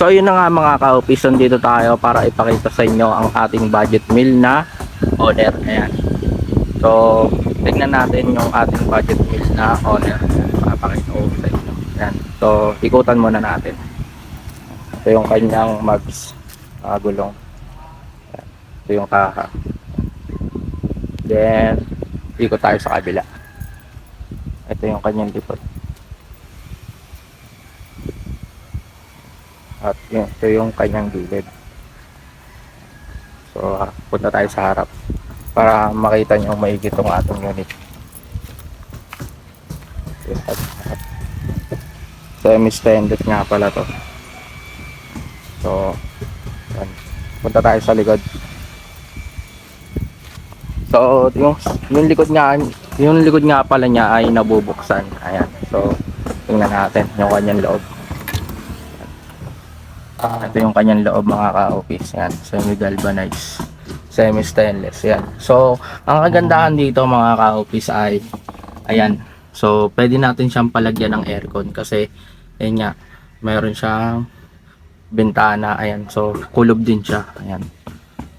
So yun na nga mga ka-office, dito tayo para ipakita sa inyo ang ating budget meal na owner. Ayan. So, tignan natin yung ating budget meal na owner. Papakita ko sa inyo. Ayan. So, ikutan muna natin. Ito yung kanyang mags ah, gulong. Ito yung kaka. Then, ikot tayo sa kabila. Ito yung kanyang likod. At yun, ito yung kanyang gilid. So, punta tayo sa harap para makita nyo maigit itong ating unit. Yung. Semi-standard nga pala to. So, yan. punta tayo sa likod. So, yung, yung likod nga, yung likod nga pala niya ay nabubuksan. Ayan. So, tingnan natin yung kanyang loob. Ah, ito yung kanyang loob mga ka-office. Yan, semi-galvanized, semi-stainless. Yan. So, ang kagandahan dito mga ka-office ay, ayan. So, pwede natin siyang palagyan ng aircon kasi, ayan nga, mayroon siyang bintana. Ayan. So, kulob din siya. Ayan.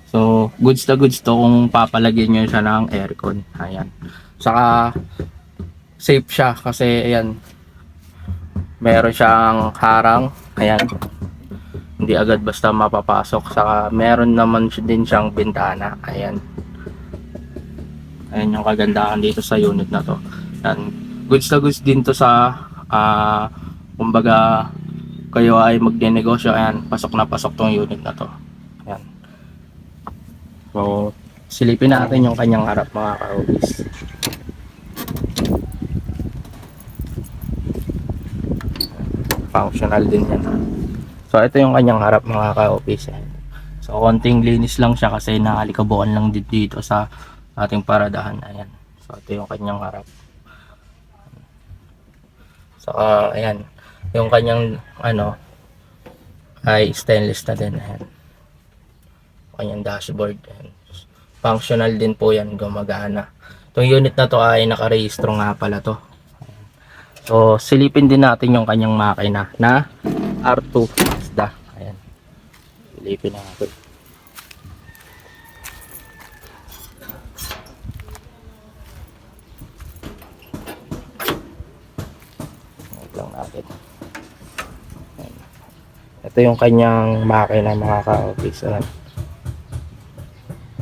So, goods to goods to kung papalagyan nyo siya ng aircon. Ayan. Saka, safe siya kasi, ayan, meron siyang harang. Ayan hindi agad basta mapapasok. Saka meron naman din siyang bintana. Ayan. Ayan yung kagandahan dito sa unit na to. Yan goods na goods din to sa ah kumbaga kayo ay magnenegosyo. Ayan. Pasok na pasok tong unit na to. Ayan. So silipin natin yung kanyang harap mga ka-office functional din yan So ito yung kanyang harap mga ka-office. So konting linis lang siya kasi nakalikabuan lang dito sa ating paradahan. Ayan. So ito yung kanyang harap. So ayan. Yung kanyang ano ay stainless na din. Ayan. Kanyang dashboard. Ayan. Functional din po yan. Gumagana. Itong unit na to ay nakarehistro nga pala to. So silipin din natin yung kanyang makina na R2 Mazda. Ayan. Silipin natin. Wait lang natin. Ito yung kanyang makina mga ka-office. Ayan.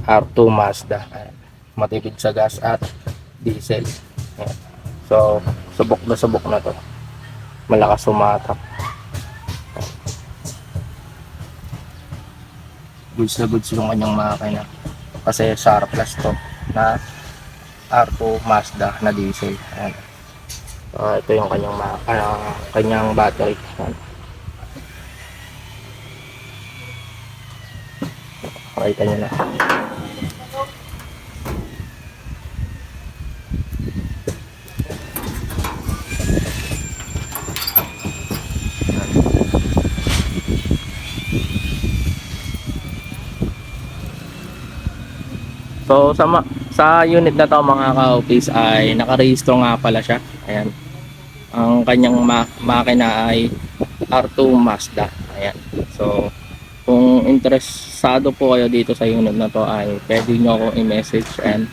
R2 Mazda. Ayan. Matipid sa gas at diesel. So, subok na subok na to. Malakas sumatak. Goods na goods yung kanyang makina kasi surplus to na R2 Mazda na diesel Ayan. So, ito yung kanyang ma ano, kanyang battery Ayan. Makita nyo na So sa sa unit na to mga ka-office ay nakarehistro nga pala siya. Ayan. Ang kanyang ma- makina ay R2 Mazda. Ayan. So kung interesado po kayo dito sa unit na to ay pwede nyo akong i-message and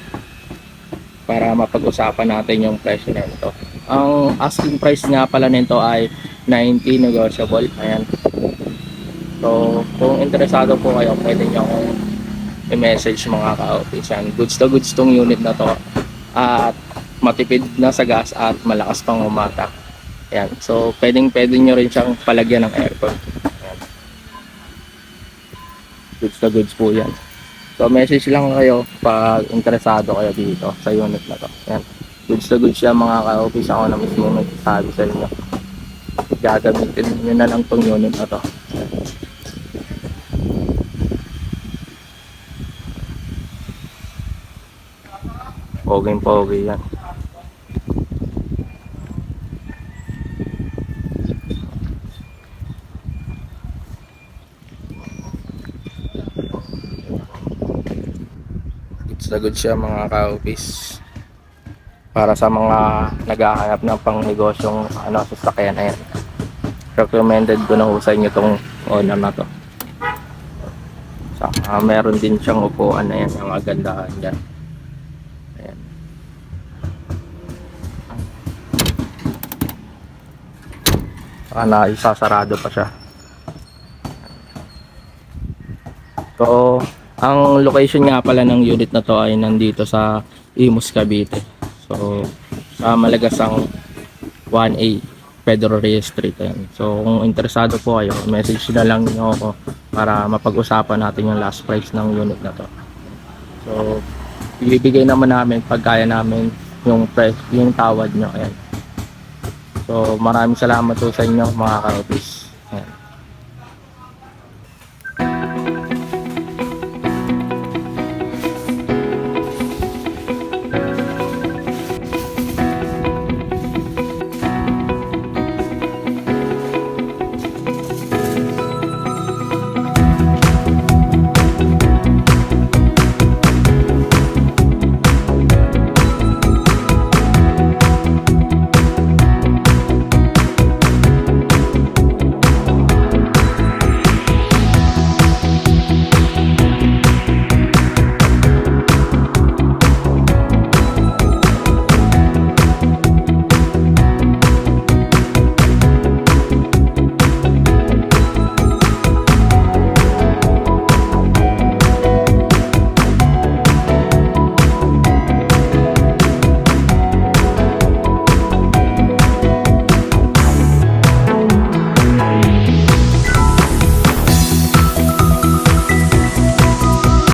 para mapag-usapan natin yung presyo nito. Ang asking price nga pala nito ay 90 negotiable. Ayan. So kung interesado po kayo pwede nyo akong i-message mga ka-office yan. Goods to goods tong unit na to. At matipid na sa gas at malakas pang umatak. Yan. So, pwedeng pwede nyo rin siyang palagyan ng aircon. Yan. Goods to goods po yan. So, message lang kayo pag interesado kayo dito sa unit na to. Yan. Goods to goods yan mga ka-office. Ako na mismo nagsasabi sa inyo. Gagamitin nyo na lang tong unit na to. Poging pogi yan. Goods siya mga ka-office. Para sa mga naghahanap ng pang negosyong ano, sasakyan ayan. Recommended ko na ho sa inyo tong owner na to. Saka meron din siyang upuan na yan, ang magandahan dyan. Saka isasarado pa siya. So, ang location nga pala ng unit na to ay nandito sa Imus, Cavite. So, sa Malagasang 1A, Pedro Reyes Street. Ayan. So, kung interesado po kayo, message na lang nyo ako para mapag-usapan natin yung last price ng unit na to. So, ibibigay naman namin pag kaya namin yung price, yung tawad nyo. Ayan. So, maraming salamat po sa inyo mga ka-office.